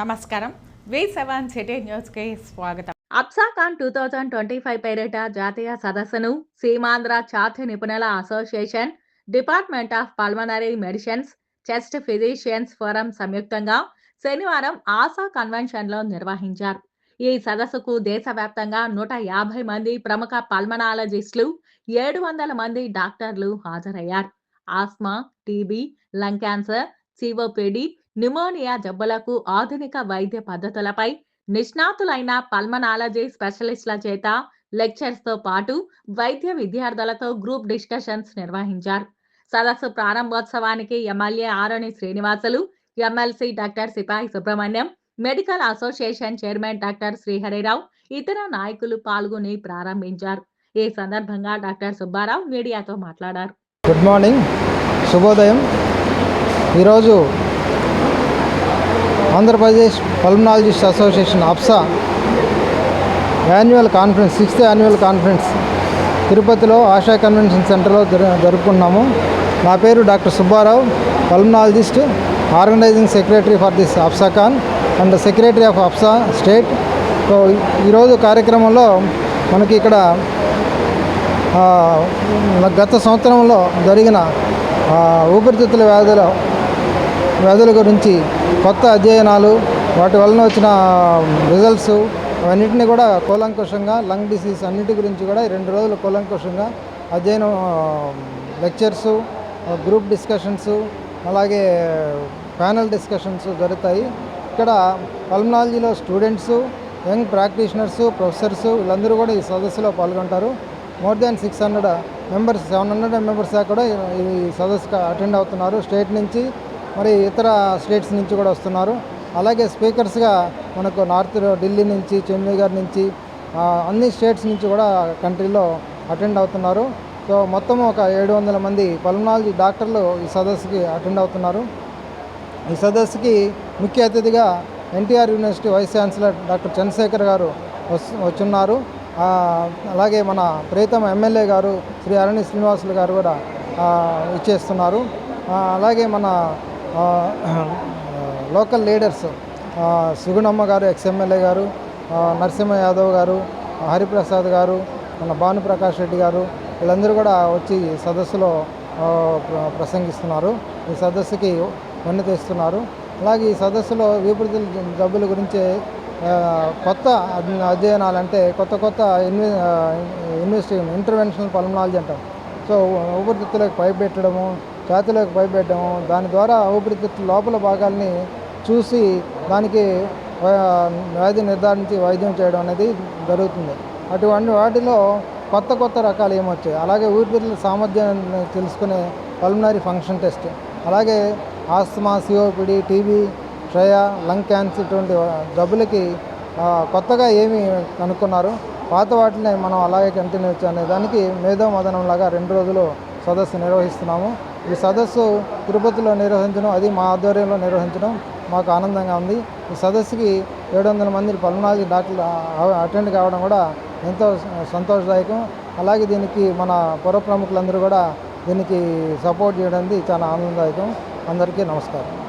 నమస్కారం. వి seven city న్యూస్కి స్వాగతం. APSACON two thousand twenty five పేరిట జాతీయ సదస్సును సీమాంధ్ర ఛాతి నిపుణుల association department of pulmonary medicines chest physicians forum సంయుక్తంగా శనివారం ఆసా కన్వెన్షన్లో నిర్వహించారు. ఈ సదస్సుకు దేశవ్యాప్తంగా నూట యాభై మంది ప్రముఖ పల్మనాలజిస్టులు ఏడు వందల మంది డాక్టర్లు హాజరయ్యారు. Asthma TB lung cancer COPD pneumonia జబ్బులకు ఆధునిక వైద్య పద్ధతులపై నిష్ణాతులైన పల్మనాలజీ స్పెషలిస్టుల చేత లెక్చర్స్తో పాటు వైద్య విద్యార్థులతో గ్రూప్ డిస్కషన్స్ నిర్వహించారు. సదస్సు ప్రారంభోత్సవానికి MLA Arani Srinivasulu MLC doctor Sipai Subrahmanyam medical association chairman doctor Srihari Rao ఇతర నాయకులు పాల్గొని ప్రారంభించారు. ఈ సందర్భంగా డాక్టర్ సుబ్బారావు మీడియాతో మాట్లాడారు. గుడ్ మార్నింగ్ శుభోదయం. ఈరోజు Andhra Pradesh pulmonologist association APSA annual conference sixth annual conference. తిరుపతిలో ఆశా కన్వెన్షన్ సెంటర్లో జరుపుకున్నాము. నా పేరు doctor Subbarao pulmonologist organising secretary for this APSACON and secretary of APSA state so ఈరోజు కార్యక్రమంలో మనకి ఇక్కడ గత సంవత్సరంలో జరిగిన ఊపిరితిత్తుల వ్యాధుల వ్యాధుల గురించి కొత్త అధ్యయనాలు వాటి వలన వచ్చిన రిజల్ట్స్ అవన్నిటిని కూడా కూలంకుషంగా లంగ్ డిసీజ్ అన్నిటి గురించి కూడా రెండు రోజులు కూలంకుషంగా అధ్యయనం లెక్చర్స్ గ్రూప్ డిస్కషన్స్ అలాగే ప్యానల్ డిస్కషన్స్ జరుగుతాయి. ఇక్కడ పల్మనాలజీలో స్టూడెంట్స్ యంగ్ ప్రాక్టీషనర్స్ ప్రొఫెసర్స్ వీళ్ళందరూ కూడా ఈ సదస్సులో పాల్గొంటారు. More than six hundred members seven hundred members దాకా కూడా ఈ సదస్సుకు అటెండ్ అవుతున్నారు. స్టేట్ నుంచి మరి ఇతర స్టేట్స్ నుంచి కూడా వస్తున్నారు. అలాగే స్పీకర్స్గా మనకు నార్త్ ఢిల్లీ నుంచి చండీగఢ్ నుంచి అన్ని స్టేట్స్ నుంచి కూడా కంట్రీలో అటెండ్ అవుతున్నారు. సో మొత్తం ఒక ఏడు వందల మంది పల్మనాలజీ డాక్టర్లు ఈ సదస్సుకి అటెండ్ అవుతున్నారు. ఈ సదస్సుకి ముఖ్య అతిథిగా NTR university vice chancellor doctor Chandrasekhar garu వచ్చున్నారు. అలాగే మన ప్రీతమ ఎమ్మెల్యే గారు శ్రీ అరణి శ్రీనివాసులు గారు కూడా ఇచ్చేస్తున్నారు అలాగే మన లోకల్ లీడర్స్ సుగుణమ్మ గారు ఎక్స్ఎమ్మెల్యే గారు నరసింహ యాదవ్ గారు హరిప్రసాద్ గారు మన భానుప్రకాష్ రెడ్డి గారు వీళ్ళందరూ కూడా వచ్చి ఈ సదస్సులో ప్రసంగిస్తున్నారు ఈ సదస్సుకి వన్నె తెస్తున్నారు అలాగే ఈ సదస్సులో ఊపిరితిత్తుల జబ్బుల గురించి కొత్త అధ్యయనాలు అంటే కొత్త కొత్త ఇన్వె ఇన్వెస్టిగేషన్ ఇంటర్వెన్షనల్ పల్మనాలజీ అంటాం సో ఊపిరితిత్తులకు పైప్ పెట్టడము ఛాతీలోకి పైపెట్టడం దాని ద్వారా ఊపిరితిత్తుల లోపల భాగాల్ని చూసి దానికి వ్యాధి నిర్ధారించి వైద్యం చేయడం అనేది జరుగుతుంది. అటువంటి వాటిలో కొత్త కొత్త రకాలు ఏమొచ్చాయి? అలాగే ఊపిరితిత్తుల సామర్థ్యాన్ని తెలుసుకునే పల్మనరీ ఫంక్షన్ టెస్ట్ అలాగే ఆస్తమా సిఓపిడి టీబీ క్షయ లంగ్ క్యాన్సర్ ఇటువంటి జబ్బులకి కొత్తగా ఏమి కనుక్కున్నారు? పాత వాటిని మనం అలాగే కంటిన్యూ అనే దానికి మేధో మదనం లాగా రెండు రోజులు సదస్సు నిర్వహిస్తున్నాము. ఈ సదస్సు తిరుపతిలో నిర్వహించడం అది మా ఆధ్వర్యంలో నిర్వహించడం మాకు ఆనందంగా ఉంది. ఈ సదస్సుకి ఏడు వందల మంది పల్మనాలజీ డాక్టర్లు అటెండ్ కావడం కూడా ఎంతో సంతోషదాయకం. అలాగే దీనికి మన పౌర ప్రముఖులందరూ కూడా దీనికి సపోర్ట్ చేయడం చాలా ఆనందదాయకం. అందరికీ నమస్కారం.